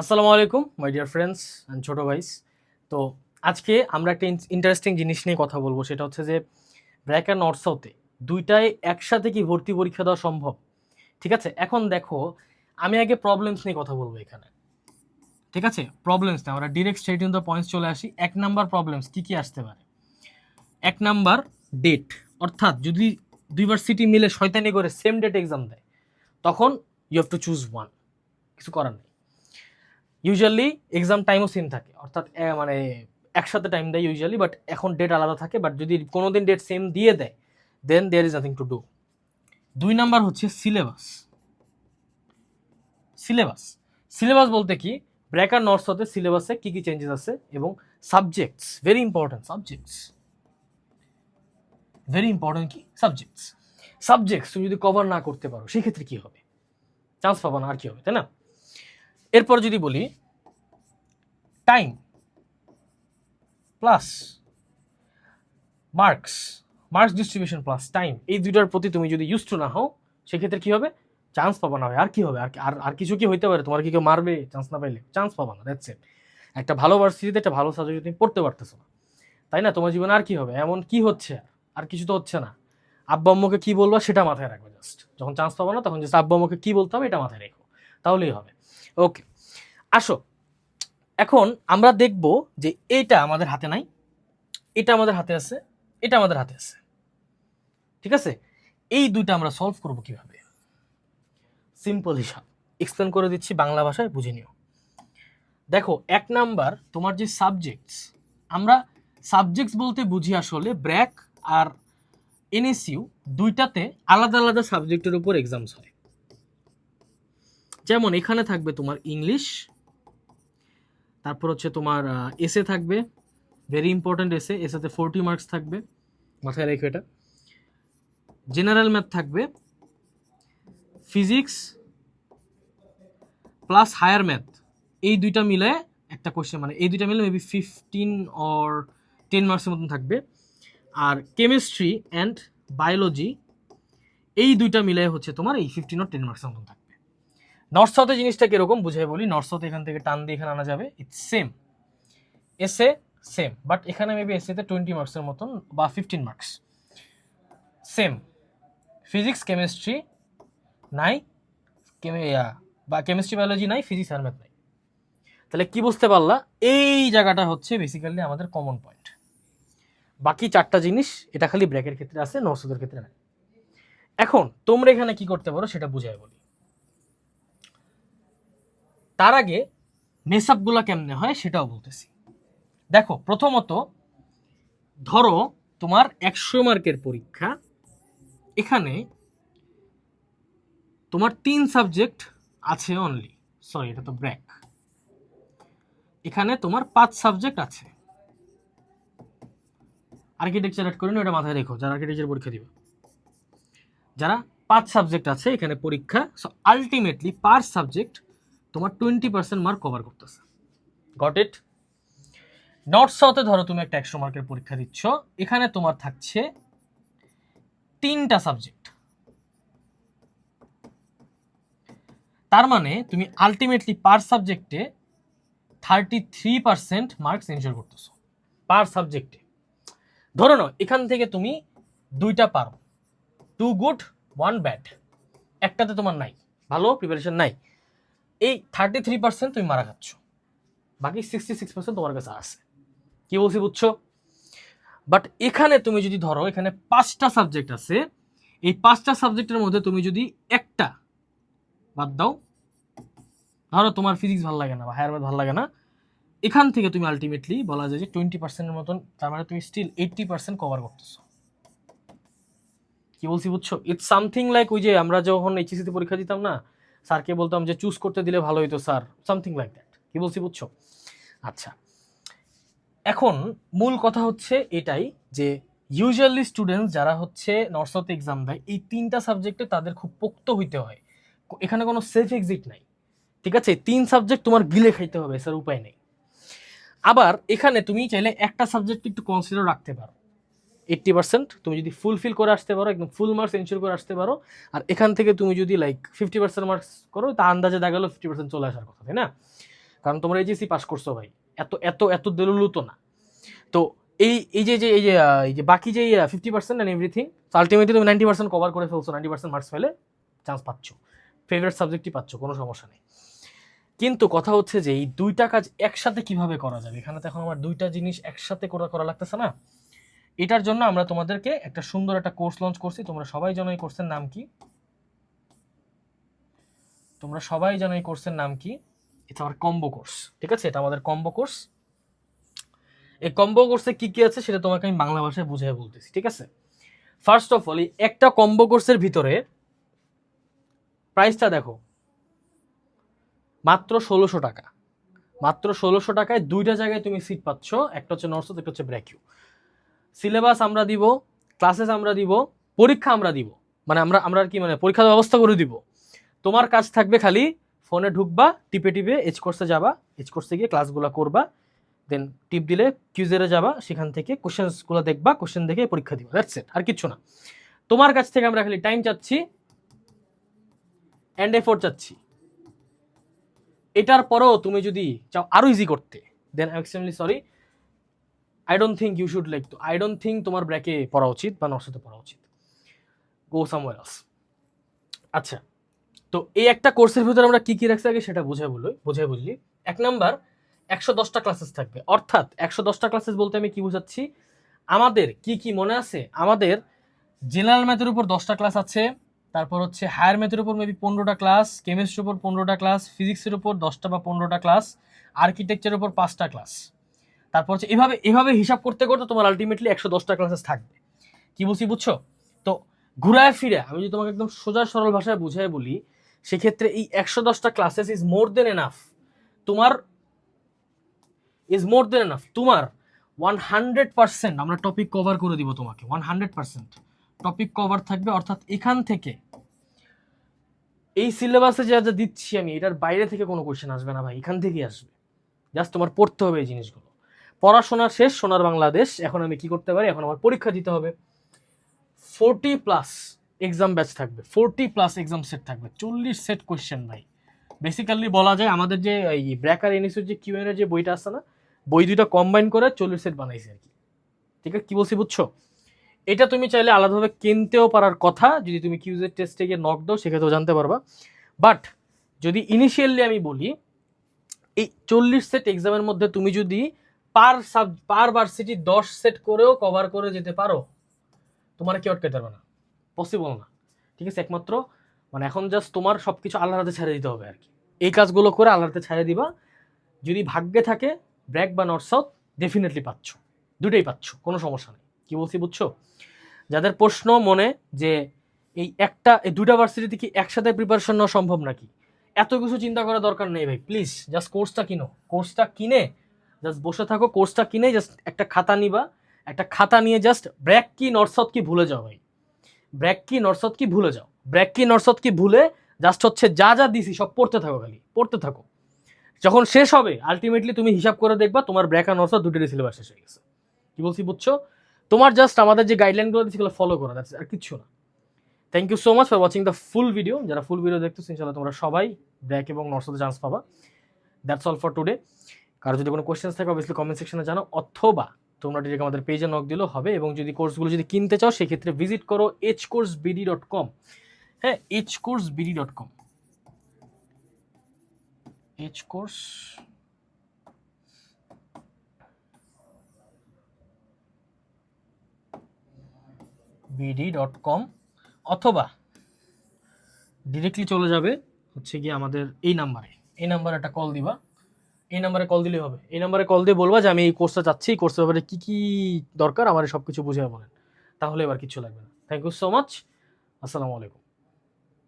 আসসালামু আলাইকুম my dear friends and ছোটো ভাইস। তো আজকে আমরা একটা ইন্টারেস্টিং জিনিস নিয়ে কথা বলব, সেটা হচ্ছে যে ব্র্যাক আর নর্থ সাউথে দুইটাই একসাথে কি ভর্তি পরীক্ষা দেওয়া সম্ভব? ঠিক আছে, এখন দেখো, আমি আগে প্রবলেমস নিয়ে কথা বলব এখানে। ঠিক আছে প্রবলেমস না আমরা direct straight in the points চলে আসি। এক নাম্বার প্রবলেমস কী কী আসতে পারে? এক নাম্বার ডেট অর্থাৎ যদি ইউনিভার্সিটি মিলে শয়তানি করে সেম ডেট এক্সাম দেয়, তখন you have to choose one কিছু করার নেই। ইউজুয়ালি এক্সাম টাইমও সেম থাকে। অর্থাৎ মানে একসাথে টাইম দেয় ইউজুয়ালি বাট এখন ডেট আলাদা থাকে বাট যদি কোনো দিন ডেট সেম দিয়ে দেয় then there is nothing to do দুই নাম্বার হচ্ছে সিলেবাস সিলেবাস সিলেবাস বলতে কি? ব্র্যাক আর নর্থ সাথে সিলেবাসে কী কী চেঞ্জেস আছে এবং subjects very important subjects very important কি? সাবজেক্টস সাবজেক্টস তুমি যদি কভার না করতে পারো, সেক্ষেত্রে কী হবে? চান্স পাবো না, আর কী হবে, তাই না? এরপর যদি বলি time plus marks marks distribution plus time এই দুইটার প্রতি তুমি যদি ইউজ টু না হও, সেক্ষেত্রে কি হবে? চান্স পাবা না। আর কি হবে? আর আর কিছু কি হইতে পারে? তোমার কি কেউ মারবে? চান্স না পাইলে চান্স পাবা না দ্যাটস ইট একটা ভালো ভার্সিটিতে একটা ভালো সাবজেক্ট তুমি পড়তে পারতেছো না। তাই না? তোমার জীবনে আর কি হবে? এমন কি হচ্ছে? আর কিছু তো হচ্ছে না। আব্বা আম্মুকে কি বলব সেটা মাথায় রাখবে জাস্ট যখন চান্স পাবো না, তখন জাস্ট আব্বা আম্মুকে কি বলতে হবে, এটা মাথায় রেখো। তাহলেই হবে। ওকে, আসো। এখন আমরা দেখব যে এইটা আমাদের হাতে নাই, এটা আমাদের হাতে আছে, এটা আমাদের হাতে আছে। ঠিক আছে? এই দুইটা আমরা সলভ করব কীভাবে? সিম্পল হিসাব। এক্সপ্লেন করে দিচ্ছি বাংলা ভাষায়, বুঝে নিও। দেখো, এক নাম্বার, তোমার যে সাবজেক্টস আমরা সাবজেক্টস বলতে বুঝি আসলে ব্র্যাক আর এনএসইউ দুইটাতে আলাদা আলাদা সাবজেক্টের উপর এক্সামস হয়। যেমন এখানে থাকবে তোমার ইংলিশ তারপর হচ্ছে তোমার এসে থাকবে ভেরি ইম্পর্ট্যান্ট এসে এসেতে ফোরটি মার্কস থাকবে, মাথায় রেখো এটা। জেনারেল ম্যাথ থাকবে ফিজিক্স প্লাস হায়ার ম্যাথ এই দুইটা মিলে একটা কোয়েশ্চেন মানে এই দুইটা মিলে মেবি ফিফটিন অর টেন মার্কসের মতন থাকবে। আর কেমিস্ট্রি অ্যান্ড বায়োলজি এই দুইটা মিলে হচ্ছে তোমার এই ফিফটিন অর টেন মার্কসের মতন থাকবে। নর্থ সাউথের জিনিসটা কীরকম? বুঝাই বলি। নর্থ সাউথ এখান থেকে টান দিয়ে এখানে আনা যাবে। It's same essay same but এখানে মেবি এসেতে টোয়েন্টি মার্কসের মতন বা fifteen marks same physics chemistry নাই। বা কেমিস্ট্রি বায়োলজি নাই ফিজিক্স আর ম্যাথ নাই। তাহলে কি বুঝতে পারলা? এই জায়গাটা হচ্ছে বেসিক্যালি আমাদের কমন পয়েন্ট বাকি চারটা জিনিস, এটা খালি ব্র্যাকের ক্ষেত্রে আছে নর্থ সাউথের ক্ষেত্রে নাই। এখন তোমরা এখানে কি করতে পারো সেটা বুঝাই বলি। তার আগে মেসআপগুলো কেমনে হয় সেটাও বলতেছি। দেখো, প্রথমত ধরো তোমার একশো মার্কের পরীক্ষা। এখানে তোমার তিন সাবজেক্ট আছে অনলি সরি এটা তো ব্র্যাক। এখানে তোমার পাঁচ সাবজেক্ট আছে। আর্কিটেকচার অ্যাড করে এটা মাথায় রেখো, যারা আর্কিটেকচার পরীক্ষা দিবে। যারা পাঁচ সাবজেক্ট আছে, এখানে পরীক্ষা সো আলটিমেটলি পার সাবজেক্ট তোমার টোয়েন্টি পার্সেন্ট মার্ক কভার করতেছে। গট ইট নর্থ সাউথে ধরো তুমি একটা একশো মার্কের পরীক্ষা দিচ্ছ, এখানে তোমার থাকছে তিনটা সাবজেক্ট তার মানে তুমি আলটিমেটলি পার সাবজেক্টে thirty three percent marks ensure করতেছো। পার সাবজেক্টে ধরো নাও, এখান থেকে তুমি দুইটা পারো। টু গুড ওয়ান ব্যাড একটাতে তোমার নাই। ভালো প্রিপারেশন নাই। এই থার্টি থ্রি পার্সেন্ট তুমি মারা খাচ্ছ। বাকি সিক্সটি সিক্স পার্সেন্ট তোমার কাছে আছে। কি বলছি বুঝছ? বাট এখানে তুমি যদি ধরো, এখানে পাঁচটা সাবজেক্ট আছে। এই পাঁচটা সাবজেক্টের মধ্যে তুমি যদি একটা বাদ দাও, ধরো তোমার ফিজিক্স ভালো লাগে না বা হায়ার ম্যাথ ভালো লাগে না, এখান থেকে তুমি আলটিমেটলি বলা যায় যে টোয়েন্টি পার্সেন্টের মতন, তার মানে তুমি স্টিল এইট্টি পার্সেন্ট কভার করতেছো। কি বলছি বুঝছ? ইটস সামথিং লাইক ওই যে আমরা যখন এইচএসিতে পরীক্ষা দিতাম না স্যারকে বলতাম যে, চুজ করতে দিলে ভালো হতো স্যার। Something like that. কি বলছি বুঝছ? আচ্ছা। এখন মূল কথা হচ্ছে এটাই যে ইউজুয়ালি স্টুডেন্টস যারা হচ্ছে নর্থ এক্সাম দেয়, এই তিনটা সাবজেক্টে তাদের খুব পোক্ত হইতে হয়। এখানে কোনো সেফ এক্সিট নাই। ঠিক আছে? তিন সাবজেক্ট তোমার গিলে খাইতে হবে, স্যার, উপায় নেই। আবার এখানে তুমি চাইলে একটা সাবজেক্ট একটু কনসিডার রাখতে পারো। এইট্টি পার্সেন্ট তুমি যদি ফুলফিল করে আসতে পারো, একদম ফুল মার্কস এনশিওর করে আসতে পারো, আর এখান থেকে তুমি যদি লাইক ফিফটি পার্সেন্ট মার্কস করো, তা আন্দাজে দেখাল ফিফটি পার্সেন্ট চলে আসার কথা, তাই না? কারণ তোমরা এইচএসসি পাস করছ ভাই, এত এত এত দেলুলু তো না। তো এই এই যে এই যে এই যে বাকি যে fifty percent and everything ultimately তুমি নাইনটি পার্সেন্ট কভার করে ফেলছো নাইনটি পার্সেন্ট মার্কস ফেলে চান্স পাচ্ছ। ফেভারিট সাবজেক্টই পাচ্ছ, কোনো সমস্যা নেই। কিন্তু কথা হচ্ছে যে, এই দুইটা কাজ একসাথে কীভাবে করা যাবে? এখানে তো এখন আমার দুইটা জিনিস একসাথে করা করা লাগতেছে না। এটার জন্য আমরা তোমাদেরকে একটা সুন্দর একটা কোর্স লঞ্চ করছি। তোমরা সবাই জানো এই কোর্সের নাম কি? তোমরা সবাই জানো এই কোর্সের নাম কি? এটা আমার কম্বো কোর্স ঠিক আছে? এটা আমাদের কম্বো কোর্স এই কম্বো কোর্সে কি কি আছে সেটা তোমাকে আমি বাংলা ভাষায় বুঝিয়ে বলতেছি, ঠিক আছে? ফার্স্ট অফ অল একটা কম্বো কোর্সের ভিতরে প্রাইসটা দেখো। মাত্র ষোলোশো টাকা। মাত্র ষোলোশো টাকায় দুইটা জায়গায় তুমি সিট পাচ্ছ। একটা হচ্ছে নর্থ একটা হচ্ছে ব্র্যাকিউ সিলেবাস আমরা দিব, ক্লাসেস আমরা দিব, পরীক্ষা আমরা দিব। মানে আমরা আমরা কি মানে পরীক্ষার ব্যবস্থা করে দিব। তোমার কাজ থাকবে খালি ফোনে ঢুকবা, টিপে টিপে এজ কোর্সে যাবা এজ কোর্সে গিয়ে ক্লাসগুলো করবা দেন টিপ দিলে কিউজারে যাবা, সেখান থেকে কোশ্চেন্সগুলো দেখবা কোশ্চেন দেখে পরীক্ষা দিবা দ্যাটস ইট আর কিচ্ছু না। তোমার কাছ থেকে আমরা খালি টাইম চাচ্ছি অ্যান্ড এফোর্ট চাচ্ছি। এটার পরেও তুমি যদি চাও আরও ইজি করতে then extremely sorry I don't think you should like to I don't think তোমার ব্র্যাকে পড়া উচিত বা নর্সাতে পড়া উচিত। গো সামওয়ার এলস আচ্ছা তো এই একটা কোর্সের ভিতরে আমরা কী কী রাখছি আগে সেটা বুঝে বলি বুঝে বুঝলি এক নাম্বার, একশো দশটা ক্লাসেস থাকবে। অর্থাৎ একশো দশটা ক্লাসেস বলতে আমি কি বোঝাচ্ছি? আমাদের কি কি মনে আছে? আমাদের জেনারেল ম্যাথের উপর দশটা ক্লাস আছে, তারপর হচ্ছে হায়ার ম্যাথের উপর মেবি পনেরোটা ক্লাস কেমিস্ট্রির উপর পনেরোটা ক্লাস ফিজিক্সের উপর দশটা বা পনেরোটা ক্লাস আর্কিটেকচারের উপর পাঁচটা ক্লাস তারপর হচ্ছে এভাবে এভাবে হিসাব করতে করতে তোমার আলটিমেটলি একশো দশটা ক্লাসেস থাকবে। কি বলছি বুঝছ? তো ঘুরায় ফিরে, আমি যদি তোমাকে একদম সোজা সরল ভাষায় বুঝাই বলি, সেক্ষেত্রে এই একশো দশটা classes is more than enough তোমার ইজ মোর দেন এনাফ তোমার ওয়ান হান্ড্রেড পার্সেন্ট আমরা টপিক কভার করে দিব তোমাকে one hundred percent topic cover থাকবে, অর্থাৎ এখান থেকে। এই সিলেবাসে যা যা দিচ্ছি আমি, এটার বাইরে থেকে কোনো কোয়েশ্চেন আসবে না ভাই, এখান থেকেই আসবে। জাস্ট তোমার পড়তে হবে এই জিনিসগুলো। পড়াশোনা শেষ, সোনার বাংলাদেশ। এখন আমি কি করতে পারি? এখন আমার পরীক্ষা দিতে হবে। ফোরটি প্লাস এক্সাম ব্যাচ থাকবে। ফোরটি প্লাস এক্সাম সেট থাকবে। চল্লিশ সেট কোয়েশ্চেন ভাই। বেসিক্যালি বলা যায়, আমাদের যে এই ব্র্যাকার এনএসির যে কিউ যে বইটা আছে না, বই দুইটা কম্বাইন করে চল্লিশ সেট বানাইছে আর কি। ঠিক আছে? কী বলছি বুঝছ? এটা তুমি চাইলে আলাদাভাবে কিনতেও পারার কথা। যদি তুমি কিউজের টেস্টে গিয়ে নক দাও, সেক্ষেত্রেও জানতে পারবা। বাট যদি ইনিশিয়ালি আমি বলি, এই চল্লিশ সেট এক্সামের মধ্যে তুমি যদি পার সাব, পার ভার্সিটি দশ সেট করেও কভার করে যেতে পারো, তোমার কেউ আটকাতে পারবে না। পসিবল না। ঠিক আছে, একমাত্র মানে এখন জাস্ট তোমার সব কিছু আল্লাহর হাতে ছেড়ে দিতে হবে আর কি। এই কাজগুলো করে আল্লাহর হাতে ছেড়ে দিবা। যদি ভাগ্যে থাকে ব্র্যাক বা নর্থ সাউথ ডেফিনেটলি পাচ্ছ। দুটোই পাচ্ছ, কোনো সমস্যা নেই। কি বলছি, বুঝছ? যাদের প্রশ্ন মনে যে এই একটা, এই দুটা ভার্সিটিতে কি একসাথে প্রিপারেশন নেওয়া সম্ভব নাকি? এত কিছু চিন্তা করার দরকার নেই ভাই প্লিজ জাস্ট কোর্সটা কিনো। কোর্সটা কিনে জাস্ট বসে থাকো কোর্সটা কিনে জাস্ট একটা খাতা নিবা। একটা খাতা নিয়ে জাস্ট ব্র্যাক কি নর্থ সাউথ কি ভুলে যাও ভাই। ব্র্যাক কি নর্থ সাউথ কি ভুলে যাও। ব্র্যাক কি নর্থ সাউথ কি ভুলে জাস্ট হচ্ছে যা যা দিছি সব পড়তে থাকো খালি, পড়তে থাকো। যখন শেষ হবে আলটিমেটলি তুমি হিসাব করে দেখবা তোমার ব্র্যাক আর নর্থ সাউথ দুটোরই সিলেবাস শেষ হয়ে গেছে। কি বলছি বুঝছ? তোমার জাস্ট আমাদের যে গাইডলাইনগুলো দিচ্ছি সেগুলো ফলো করো দ্যাটস আর কিচ্ছু না। Thank you so much for watching the full video যারা ফুল ভিডিও দেখতেছো ইনশাল্লাহ তোমরা সবাই ব্র্যাক এবং নর্থ সাউথে চান্স পাবা। দ্যাটস অল ফর টুডে কারও যদি কোনো কোয়েশ্চেন্স থাকে অবভিয়াসলি কমেন্ট সেকশনে জানো অথবা তোমরা ডিরেক্ট আমাদের পেজে নক দিলেও হবে এবং যদি কোর্সগুলো যদি কিনতে চাও, সেক্ষেত্রে ভিজিট করো H course BD dot com হ্যাঁ H course BD dot com H course BD dot com অথবা ডিরেক্টলি চলে যাবে হচ্ছে গিয়ে আমাদের এই নাম্বারে এই নাম্বারে একটা কল দিবা। এই নাম্বারে কল দিলেই হবে। এই নাম্বারে কল দিয়ে বলবা যে আমি এই কোর্সটা চাচ্ছি, এই কোর্সের ব্যাপারে কী কী দরকার, আমার সব কিছু বুঝে বলেন। তাহলে এবার কিছু লাগবে না। থ্যাংক ইউ সো মাচ আসসালামু আলাইকুম।